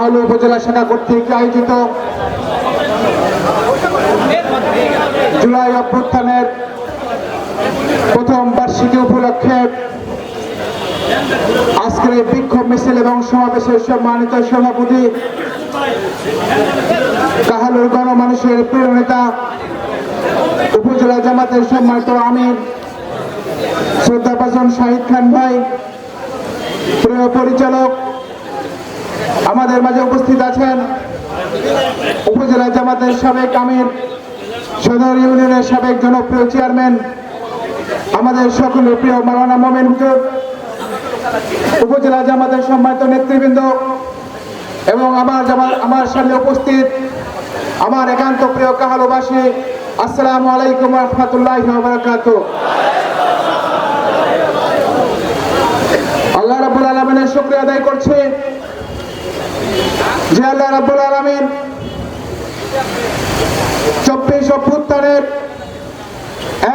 কাহালু উপজেলা শাখা কর্তৃক আয়োজিত জুলাই অভ্যুত্থানের প্রথম বার্ষিকী উপলক্ষে আজকের এই বিক্ষোভ মিছিল এবং সমাবেশের সম্মানিত সভাপতি কাহালুর গণমানুষের প্রিয় নেতা উপজেলা জামাতের সম্মানিত আমির শ্রদ্ধাভাজন শাহিদ খান ভাই, প্রিয় পরিচালক আমাদের মাঝে উপস্থিত আছেন উপজেলা জামাতের সাবেক আমির, সদর ইউনিয়নের সাবেক জনপ্রিয় চেয়ারম্যান, আমাদের সকলের প্রিয় মাওলানা মোমেন উপজেলা জামাতের সম্মানিত নেতৃবৃন্দ এবং আমার জামা- আমার সামনে উপস্থিত আমার একান্ত প্রিয় কাহালবাসী, আসসালামু আলাইকুম রহমতুল্লাহ বারাকাত আল্লাহ রাবুল আলমিনের শুক্রিয়া আদায় করছি। যে আল্লাহ রাব্বুল আলামিন চব্বিশ অভ্যুত্থানের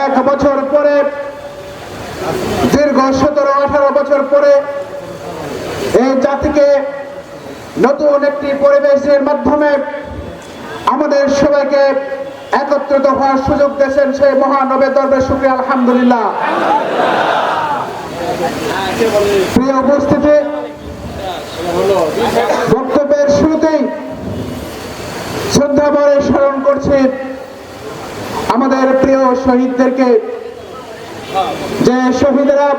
এক বছর পরে, দীর্ঘ সতেরো, আঠারো বছর পরে এই জাতিকে নতুন একটি পরিবেশের মাধ্যমে আমাদের সবাইকে একত্রিত হওয়ার সুযোগ দিয়েছেন সেই মহানবের দরবে শুক্রিয়া, আলহামদুলিল্লাহ। প্রিয় উপস্থিতি বক্তব্যের শুরুতেই শ্রদ্ধা ভরে স্মরণ করছি আমাদের প্রিয় শহীদদেরকে যে শহীদরা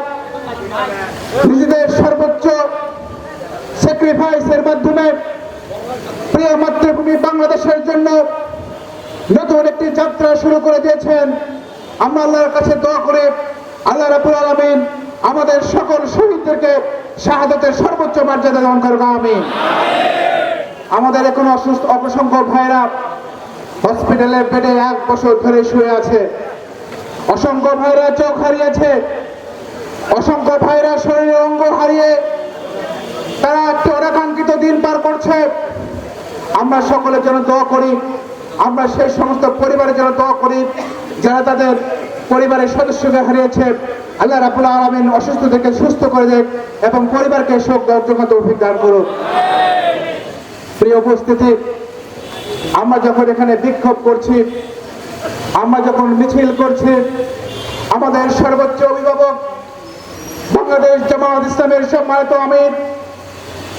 নিজেদের সর্বোচ্চ স্যাক্রিফাইসের মাধ্যমে প্রিয় মাতৃভূমি বাংলাদেশের জন্য নতুন একটি যাত্রা শুরু করে দিয়েছেন। আমরা আল্লাহর কাছে দোয়া করে আল্লাহ রাবুল আলমিন আমাদের সকল শহীদদেরকে শাহাদতের সর্বোচ্চ মর্যাদা দান করুক আমিন। আমাদের এখন অসুস্থ অসংখ্য ভাইরা হসপিটালের বেডে এক বছর ধরে শুয়ে আছে। অসংখ্য ভাইরা চোখ হারিয়েছে। অসংখ্য ভাইরা শরীরের অঙ্গ হারিয়ে তারা একটি অনাকাঙ্ক্ষিত দিন পার করছে। আমরা সকলের জন্য দোয়া করি। আমরা সেই সমস্ত পরিবারের জন্য দোয়া করি যারা তাদের পরিবারের সদস্যকে হারিয়েছে। আল্লাহ রাবুল আলমিন অসুস্থ থেকে সুস্থ করে দেখ এবং পরিবারকে শোক দর্জমাত অভিজ্ঞান করুন। প্রিয় উপস্থিতি, আমরা যখন এখানে বিক্ষোভ করছি, আমরা যখন মিছিল করছি, আমাদের সর্বোচ্চ অভিভাবক বাংলাদেশ জামাত ইসলামের সম্মানিত আমির,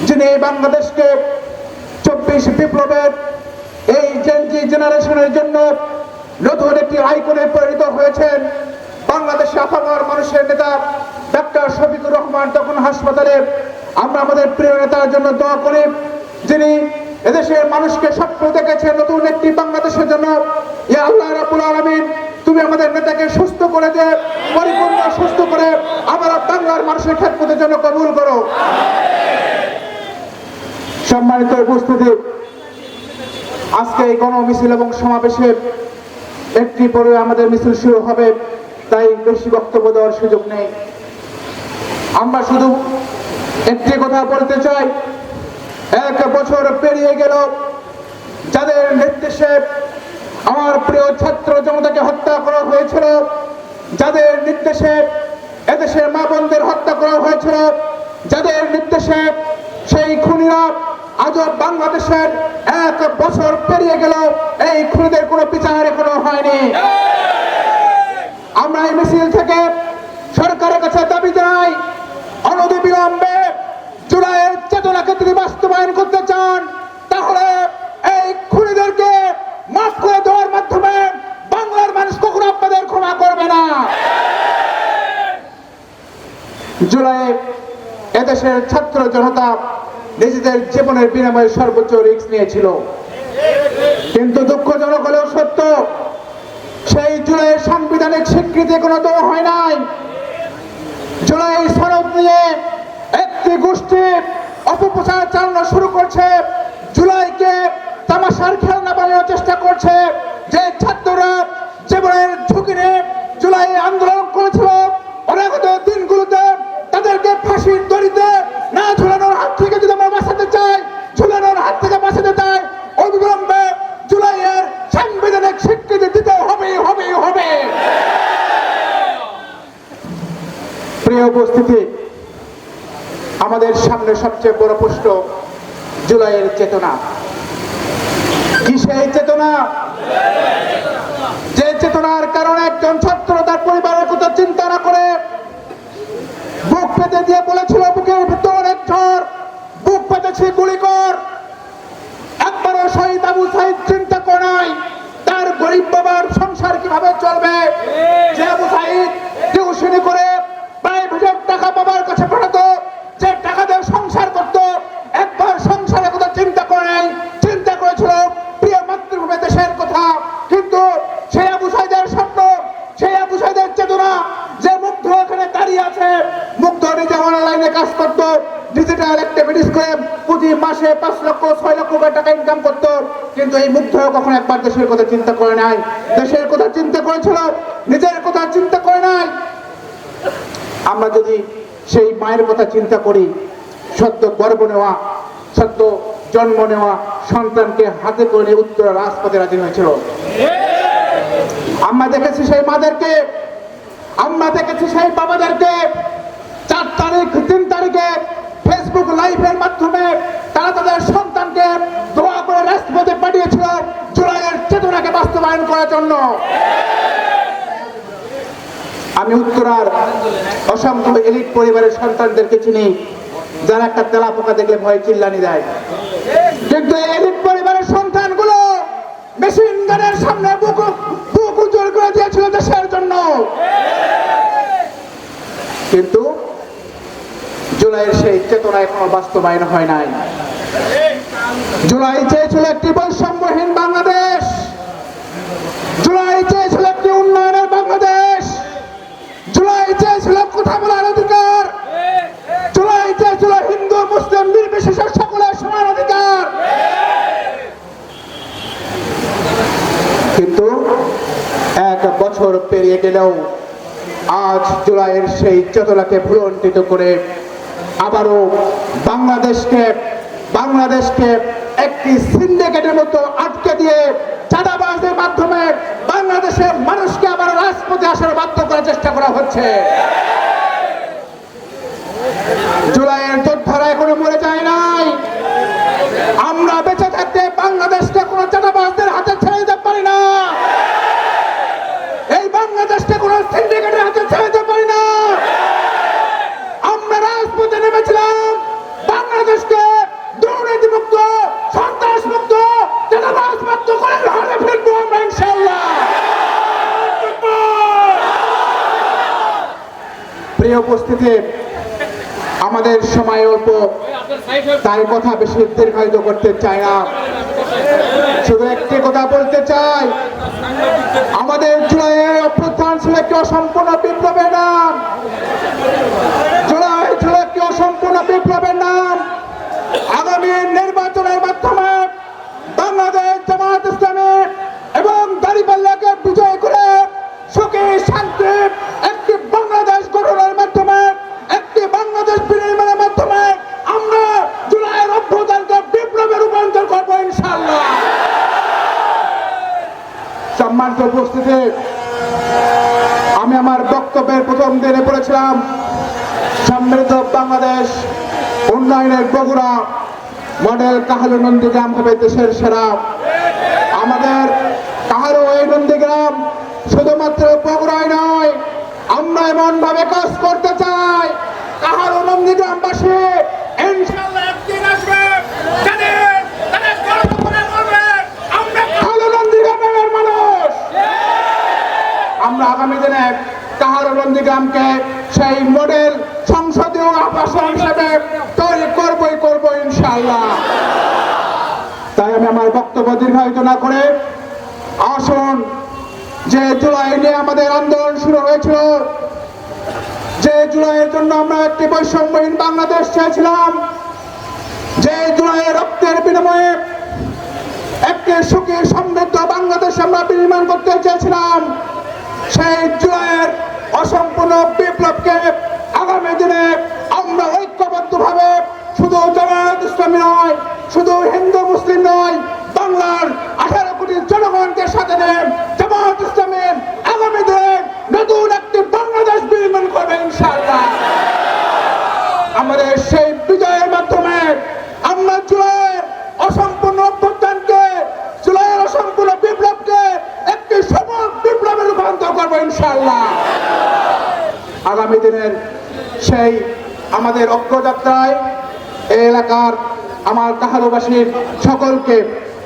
যিনি বাংলাদেশকে চব্বিশ বিপ্লবের এই জেনজি জেনারেশনের জন্য নতুন একটি আইকনে পরিণত হয়েছেন বাংলাদেশে আপামার মানুষের নেতা ডাক্তার শফিকুর রহমান তখন হাসপাতালে, আমরা আমাদের প্রিয় নেতার জন্য দোয়া করি, যিনি এদেশের মানুষকে স্বপ্ন দেখেছে নতুন একটি বাংলাদেশের জন্য। আল্লাহ রাবুল আলমিন, তুমি আমাদের নেতাকে সুস্থ করে দে, পরিপূর্ণ সুস্থ করে আমার বাংলার মানুষের খেদমতের জন্য কবুল করো। সম্মানিত উপস্থিতি, আজকে এই গণ মিছিল এবং সমাবেশে একটি পরে আমাদের মিছিল শুরু হবে। তাই বেশি বক্তব্য দেওয়ার সুযোগ নেই। আমরা শুধু একটি কথা বলতে চাই, এক বছর পেরিয়ে গেল, যাদের নির্দেশে আমার প্রিয় ছাত্র জনতাকে হত্যা করা হয়েছিল, যাদের নির্দেশে এদেশের মা বোনদের হত্যা করা হয়েছিল, যাদের নির্দেশে সেই খুনিরা আজও বাংলাদেশের এক বছর পেরিয়ে গেল, এই খুনিদের কোনো বিচার এখনও হয়নি। আমরা এই মিছিল থেকে সরকারের কাছে দাবি জানাই অনতি বিলম্বে জুলাইয়ের চেতনাকে যদি বাস্তবায়ন করতে চান, তাহলে এই খুনিদেরকে মাফ করে দেওয়ার মাধ্যমে বাংলার মানুষ কখনো আপনাদের ক্ষমা করবে না। জুলাই এদেশের ছাত্র জনতা নিজেদের জীবনের বিনিময়ে সর্বোচ্চ রিস্ক নিয়েছিল। কিন্তু দুঃখজনক হলেও সত্য জুলাইয়ের সাংবিধানিক স্বীকৃতি কোনো তো হয় নাই। জুলাই সড়ক নিয়ে একটি গোষ্ঠী অপপ্রচার চালানো শুরু করছে। জুলাইকে তামাশার খেলনা বানানোর চেষ্টা করছে। যে ছাত্ররা জীবনের ঝুঁকি নিয়ে জুলাই আন্দোলন করেছিল অনাগত দিনগুলোতে তাদেরকে ফাঁসির দড়িতে না ঝুলানোর হাত থেকে যদি আমরা বাঁচাতে চাই ঝুলানোর হাত থেকে বাঁচাতে চাই অবিলম্বে জুলাইয়ের সাংবিধানিক স্বীকৃতি দিতে হবে হবে হবে প্রিয় উপস্থিতি আমাদের সামনে সবচেয়ে বড় প্রশ্ন, জুলাইয়ের চেতনা। কি সেই চেতনা? যে চেতনার কারণে একজন ছাত্র তার পরিবারের কথা চিন্তা না করে বুক পেতে দিয়ে বলেছিল, বুকের ভিতর অনেক ঝড়, বুক পেতেছি গুলি কর একবারও শহীদ আবু সাইদ চিন্তা করে তার গরিব বাবার সংসার কীভাবে চলবে? যে আবু সাইদ টিউশনি করে প্রাইভেটের টাকা বাবার কাছে পাঠাতো যে টাকা দিয়ে সংসার করতো একবার সংসারের কথা চিন্তা করে নাই চিন্তা করেছিল প্রিয় মাতৃভূমি দেশের কথা কিন্তু সেই আবু সাইদের স্বপ্ন সেই আবু সাইদের চেতনা যে মুগ্ধ এখানে দাঁড়িয়ে আছে মুগ্ধ নিজে অনলাইনে কাজ করতো ডিজিটাল অ্যাক্টিভিটিস করে মাসে পাঁচ লক্ষ, ছয় লক্ষ করে টাকা ইনকাম করতো, কিন্তু এই মুগ্ধ কখনো একবার দেশের কথা চিন্তা করে নাই। দেশের কথা চিন্তা করেছিল, নিজের কথা চিন্তা করে নাই। আমরা যদি সেই মায়ের কথা চিন্তা করি, সদ্য গর্ব নেওয়া, সদ্য জন্ম নেওয়া সন্তানকে হাতে করে নিয়ে উত্তরা রাজপথে রাজি হয়েছিল। আমরা দেখেছি সেই মাদেরকে, আমরা দেখেছি সেই বাবাদেরকে, চার তারিখ, তিন তারিখে ফেসবুক লাইভের মাধ্যমে তারা তাদের সন্তানকে দোয়া করে রাজপথে পাঠিয়েছিল জুলাইয়ের চেতনাকে বাস্তবায়ন করার জন্য। আমি উত্তরার অসংখ্য এলিট পরিবারের সন্তানদেরকে চিনি, যারা একটা তেলা পোকা দেখলে ভয় চিল্লানি দেয়। কিন্তু এলিট পরিবারের সন্তানগুলো মেশিন গানের সামনে বুক বুক উজ্জ্বল করে দিয়েছিল দেশের জন্য। কিন্তু জুলাইয়ের সেই চেতনা এখনও বাস্তবায়ন হয় নাই। জুলাই চেয়েছিল একটি বৈষম্যহীন বাংলাদেশ। জুলাই চেয়েছিল একটি উন্নয়নের বাংলাদেশ। জুলাই চেয়েছিল কথা বলার অধিকার। জুলাই চেয়েছিল হিন্দু, মুসলিম, নির্বিশেষে সকলের সমান অধিকার। কিন্তু এক বছর পেরিয়ে গেলেও আজ জুলাইয়ের সেই চেতনাকে ভুলন্টিত করে আবারও বাংলাদেশকে বাংলাদেশকে একটি সিন্ডিকেটের মতো আটকে দিয়ে চাঁদাবাজের মাধ্যমে বাংলাদেশের মানুষকে আবার রাজপথে আসার বাধ্য করার চেষ্টা করা হচ্ছে। জুলাইয়ের যোদ্ধারা এখনও মরে যায় নাই আমরা বেঁচে থাকতে বাংলাদেশকে কোনো চাঁদাবাজদের হাতে ছেড়ে দিতে পারি না এই বাংলাদেশকে কোনো সিন্ডিকেটের হাতে ছেড়ে দিতে পারি না আমরা রাজপথে নেমেছিলাম বাংলাদেশকে দুর্নীতিমুক্ত সন্ত্রাস মুক্ত চাঁদাবাজ মুক্ত করে হারে ফিরবো আমরা ইনশাল্লাহ প্রিয় উপস্থিতি আমাদের সময় অল্প, তাই কথা বেশি দীর্ঘায়িত করতে চাই না। শুধু একটি কথা বলতে চাই, আমাদের জুলাইয়ের অভ্যুত্থান ছিল একটি অসম্পূর্ণ বিপ্লবের নাম জুলাই ছিল একটি অসম্পূর্ণ বিপ্লবের নাম আগামী নির্বাচনের মাধ্যমে বাংলাদেশ জামাত ইসলামী এবং দাঁড়িপাল্লাকে বিজয় করে সুখী শান্তি একটি বাংলাদেশ গঠনের মাধ্যমে একটি বাংলাদেশ বিনির্মাণের মাধ্যমে আমরা জুলাইয়ের অভ্যুত্থানকে বিপ্লবে রূপান্তর করব ইনশাল্লাহ সম্মানিত উপস্থিতি। আমি আমার বক্তব্যের প্রথম দিনে বলেছিলাম সমৃদ্ধ বাংলাদেশ উন্নয়নের বগুড়া মডেল কাহালু নন্দীগ্রাম হবে দেশের সেরা। আমাদের কাহারও এই নন্দীগ্রাম শুধুমাত্র বগুড়ায় নয়, আমরা এমন ভাবে কাজ করতে চাই কাহারও নন্দীগ্রামবাসী ইনশাল্লাহ একদিন আসবে যাদের তাদের গর্ব করে বলবে, আমরা কাহারো নন্দীগ্রামের মানুষ আমরা আগামী দিনে কাহারো নন্দীগ্রামকে সেই মডেল সংসদীয় আবাসন হিসেবে তৈরি করবই করব ইনশাল্লাহ তাই আমি আমার বক্তব্য দীর্ঘায়িত না করে আসুন, যে জুলাই নিয়ে আমাদের আন্দোলন শুরু হয়েছিল, যে জুলাইয়ের জন্য আমরা একটি বৈষম্যহীন বাংলাদেশ চেয়েছিলাম, যে জুলাইয়ের রক্তের বিনিময়ে একটি সুখী সমৃদ্ধ বাংলাদেশ আমরা বিনির্মাণ করতে চেয়েছিলাম সেই জুলাইয়ের অসম্পূর্ণ বিপ্লবকে আগামী দিনে আমরা ঐক্যবদ্ধভাবে শুধু জামায়াত ইসলামী নয়, শুধু হিন্দু, মুসলিম নয়, বাংলার আঠারো কোটি জনগণকে সাথে নেন জামায়াত ইসলামের আগামী দিনে নতুন একটি বাংলাদেশ বিনির্মাণ করবে ইনশাআল্লাহ আমাদের সেই বিজয়ের মাধ্যমে আমরা জুলাইয়ের অসম্পূর্ণ অভ্যুত্থানকে জুলাইয়ের অসম্পূর্ণ বিপ্লবকে একটি সফল বিপ্লবে রূপান্তর করব ইনশাআল্লাহ আগামী দিনের সেই আমাদের অগ্রযাত্রায় এই এলাকার আমার কাহারবাসীর সকলকে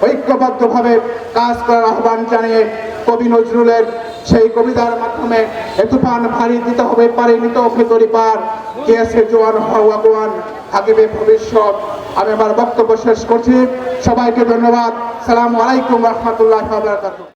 ঐক্যবদ্ধভাবে কাজ করার আহ্বান জানিয়ে কবি নজরুলের সেই কবিতার মাধ্যমে তুফান ভারী দিতে হবে পারে নিত ভেতরি পার। গিয়েছে জোয়ান হওয়া গোয়ান থাকিবে ভবিষ্যৎ। আমি আমার বক্তব্য শেষ করছি। সবাইকে ধন্যবাদ। সালাম আলাইকুম রহমতুল্লাহ